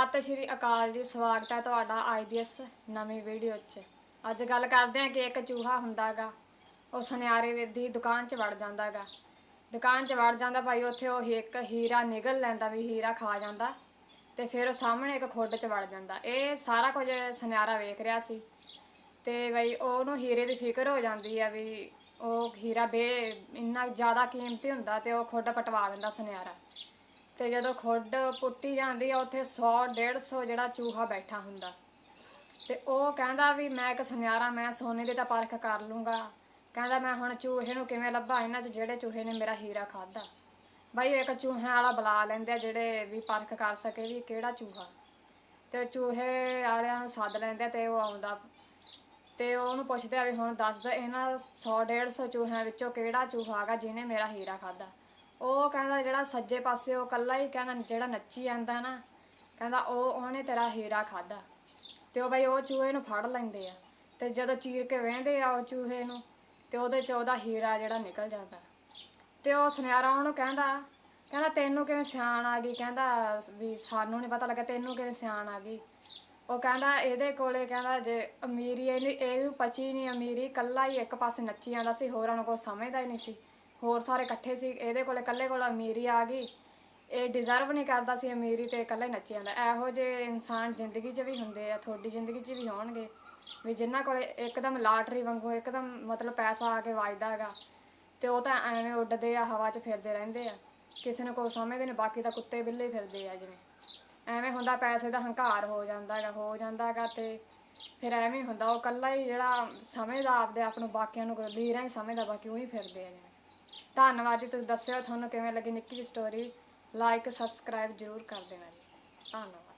ਸਤਿ ਸ਼੍ਰੀ ਅਕਾਲ ਜੀ, ਸਵਾਗਤ ਹੈ ਤੁਹਾਡਾ ਅੱਜ ਦੀ ਇਸ ਨਵੀਂ ਵੀਡੀਓ 'ਚ। ਅੱਜ ਗੱਲ ਕਰਦੇ ਹਾਂ ਕਿ ਇੱਕ ਚੂਹਾ ਹੁੰਦਾਗਾ, ਉਹ ਸੁਨਿਆਰੇ ਦੀ ਦੁਕਾਨ 'ਚ ਵੜ ਜਾਂਦਾਗਾ। ਦੁਕਾਨ 'ਚ ਵੜ ਜਾਂਦਾ, ਭਾਈ ਉੱਥੇ ਉਹ ਇੱਕ ਹੀਰਾ ਨਿਗਲ ਲੈਂਦਾ ਵੀ ਹੀਰਾ ਖਾ ਜਾਂਦਾ ਤੇ ਫਿਰ ਉਹ ਸਾਹਮਣੇ ਇੱਕ ਖੁੱਡ 'ਚ ਵੜ ਜਾਂਦਾ। ਇਹ ਸਾਰਾ ਕੁਝ ਸੁਨਿਆਰਾ ਵੇਖ ਰਿਹਾ ਸੀ ਤੇ ਬਈ ਉਹਨੂੰ ਹੀਰੇ ਦੀ ਫਿਕਰ ਹੋ ਜਾਂਦੀ ਆ ਵੀ ਉਹ ਹੀਰਾ ਬੇ, ਇੰਨਾ ਜ਼ਿਆਦਾ ਕੀਮਤੀ ਹੁੰਦਾ ਤੇ ਉਹ ਖੁੱਡ ਪਟਵਾ ਦਿੰਦਾ ਸੁਨਿਆਰਾ। ਤੇ ਜਦੋਂ ਖੁੱਡ ਪੁੱਟੀ ਜਾਂਦੀ ਆ, ਉੱਥੇ 100 150 ਜਿਹੜਾ ਚੂਹਾ ਬੈਠਾ ਹੁੰਦਾ। ਤੇ ਉਹ ਕਹਿੰਦਾ ਵੀ ਮੈਂ ਇੱਕ ਸੁਨਿਆਰਾ, ਮੈਂ ਸੋਨੇ ਦੀ ਤਾਂ ਪਰਖ ਕਰ ਲੂੰਗਾ। ਕਹਿੰਦਾ ਮੈਂ ਹੁਣ ਚੂਹੇ ਨੂੰ ਕਿਵੇਂ ਲੱਭਾਂ? ਇਹਨਾਂ 'ਚ ਜਿਹੜੇ ਚੂਹੇ ਨੇ ਮੇਰਾ ਹੀਰਾ ਖਾਦਾ ਬਾਈ ਇੱਕ ਚੂਹਿਆਂ ਵਾਲਾ ਬੁਲਾ ਲੈਂਦੇ ਆ ਜਿਹੜੇ ਵੀ ਪਰਖ ਕਰ ਸਕੇ ਵੀ ਕਿਹੜਾ ਚੂਹਾ। ਤੇ ਚੂਹੇ ਵਾਲਿਆਂ ਨੂੰ ਸੱਦ ਲੈਂਦੇ ਆ ਤੇ ਉਹ ਆਉਂਦਾ। ਤੇ ਉਹਨੂੰ ਪੁੱਛਦੇ ਆ ਵੀ ਹੁਣ ਦੱਸ ਦੋ, ਇਹਨਾਂ 100 150 ਚੂਹਿਆਂ ਵਿੱਚੋਂ ਕਿਹੜਾ ਚੂਹਾ ਹੈਗਾ ਜਿਹਨੇ ਮੇਰਾ ਹੀਰਾ ਖਾਦਾ ਉਹ ਕਹਿੰਦਾ ਜਿਹੜਾ ਸੱਜੇ ਪਾਸੇ ਉਹ ਕੱਲਾ ਹੀ ਕਹਿੰਦਾ, ਜਿਹੜਾ ਨੱਚੀ ਜਾਂਦਾ ਨਾ, ਕਹਿੰਦਾ ਉਹ, ਉਹਨੇ ਤੇਰਾ ਹੀਰਾ ਖਾਦਾ ਤੇ ਉਹ ਬਈ ਉਹ ਚੂਹੇ ਨੂੰ ਫੜ ਲੈਂਦੇ ਆ। ਤੇ ਜਦੋਂ ਚੀਰ ਕੇ ਵਹਿੰਦੇ ਆ ਉਹ ਚੂਹੇ ਨੂੰ, ਤੇ ਉਹਦੇ ਚ ਉਹਦਾ ਹੀਰਾ ਜਿਹੜਾ ਨਿਕਲ ਜਾਂਦਾ। ਤੇ ਉਹ ਸੁਨਿਆਰਾ ਉਹਨੂੰ ਕਹਿੰਦਾ ਕਹਿੰਦਾ ਤੈਨੂੰ ਕਿਵੇਂ ਸਿਆਣ ਆ ਗਈ? ਕਹਿੰਦਾ ਵੀ ਸਾਨੂੰ ਨਹੀਂ ਪਤਾ ਲੱਗਾ ਤੈਨੂੰ ਕਿਵੇਂ ਸਿਆਣ ਆ ਗਈ। ਉਹ ਕਹਿੰਦਾ ਇਹਦੇ ਕੋਲੇ ਕਹਿੰਦਾ ਜੇ ਅਮੀਰੀ ਇਹਨੂੰ ਇਹਨੂੰ ਪਚੀ ਨਹੀਂ ਅਮੀਰੀ ਕੱਲਾ ਹੀ ਇੱਕ ਪਾਸੇ ਨੱਚੀ ਜਾਂਦਾ ਸੀ, ਹੋਰਾਂ ਨੂੰ ਕੋਈ ਸਮਝਦਾ ਹੀ ਨਹੀਂ ਸੀ। ਹੋਰ ਸਾਰੇ ਇਕੱਠੇ ਸੀ, ਇਹਦੇ ਕੋਲੇ ਇਕੱਲੇ ਕੋਲ ਅਮੀਰੀ ਆ ਗਈ। ਇਹ ਡਿਜ਼ਰਵ ਨਹੀਂ ਕਰਦਾ ਸੀ ਅਮੀਰੀ ਤੇ ਇਕੱਲਾ ਹੀ ਨੱਚੀ ਜਾਂਦਾ। ਇਹੋ ਜਿਹੇ ਇਨਸਾਨ ਜ਼ਿੰਦਗੀ 'ਚ ਵੀ ਹੁੰਦੇ ਆ, ਤੁਹਾਡੀ ਜ਼ਿੰਦਗੀ 'ਚ ਵੀ ਹੋਣਗੇ। ਵੀ ਜਿਨ੍ਹਾਂ ਕੋਲੇ ਇੱਕਦਮ ਲਾਟਰੀ ਵਾਂਗੂ, ਇੱਕਦਮ ਮਤਲਬ ਪੈਸਾ ਆ ਕੇ ਵੱਜਦਾ ਹੈਗਾ, ਤੇ ਉਹ ਤਾਂ ਐਵੇਂ ਉੱਡਦੇ ਆ, ਹਵਾ 'ਚ ਫਿਰਦੇ ਰਹਿੰਦੇ ਆ। ਕਿਸੇ ਨੂੰ ਕੋਈ ਸਮਝਦੇ ਨੇ ਬਾਕੀ ਤਾਂ ਕੁੱਤੇ ਬਿੱਲੇ ਫਿਰਦੇ ਆ ਜਿਵੇਂ। ਐਵੇਂ ਹੁੰਦਾ ਪੈਸੇ ਦਾ ਹੰਕਾਰ ਹੋ ਜਾਂਦਾ ਹੈਗਾ, ਹੋ ਜਾਂਦਾ ਹੈਗਾ ਤੇ ਫਿਰ ਐਵੇਂ ਹੁੰਦਾ। ਉਹ ਕੱਲਾ ਹੀ ਜਿਹੜਾ ਸਮਝਦਾ ਆਪਦੇ ਆਪ ਨੂੰ, ਬਾਕੀਆਂ ਨੂੰ, ਲੀਰਾਂ ਹੀ ਸਮਝਦਾ, ਬਾਕੀ ਉਹੀ ਫਿਰਦੇ ਆ ਜਿਵੇਂ। ਧੰਨਵਾਦ ਜੀ, ਤੁਸੀਂ ਦੱਸਿਓ ਤੁਹਾਨੂੰ ਕਿਵੇਂ ਲੱਗੀ ਨਿੱਕੀ ਜਿਹੀ ਸਟੋਰੀ ਲਾਈਕ ਸਬਸਕ੍ਰਾਈਬ ਜ਼ਰੂਰ ਕਰ ਦੇਣਾ ਜੀ। ਧੰਨਵਾਦ।